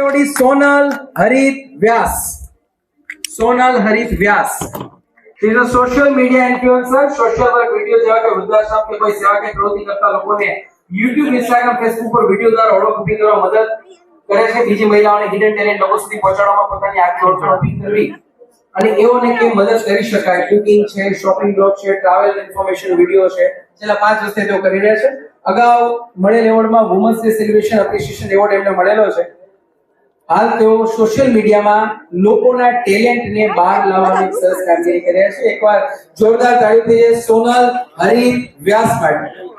Audi Sonal Harit Vyas. Sonal Harit Vyas. She is a social media video work video જેવા કે વૃદ્ધાશ્રમ કે કોઈ સેવા કે પ્રવૃત્તિ કરતા લોકોને YouTube, Instagram, Facebook પર વીડિયો દ્વારા ઓળખ ઊભી કરવા મદદ કરે છે. બીજી મહિલાઓને હિડન ટેલેન્ટ લોકો સુધી પહોંચાડવામાં પોતાની આગવી ઓળખાણ ઊભી કરવી અને એઓને કે મદદ કરી શકાય? કુકિંગ છે શોપિંગ બ્લોગ છે ટ્રાવેલ ઇન્ફોર્મેશન વીડિયો છે. છેલ્લા પાંચ વર્ષથી તેઓ કરી રહ્યા છે. અગાઉ મળેલ એવોર્ડમાં women's day celebration appreciation award એમને મળેલો છે. હાલ તેઓ સોશિયલ મીડિયામાં લોકોના ટેલેન્ટને બહાર લાવવાની સરસ કામગીરી કરી રહ્યા છે. એકવાર જોરદાર તાળીઓથી એ સોનલ હરિ વ્યાસ માટે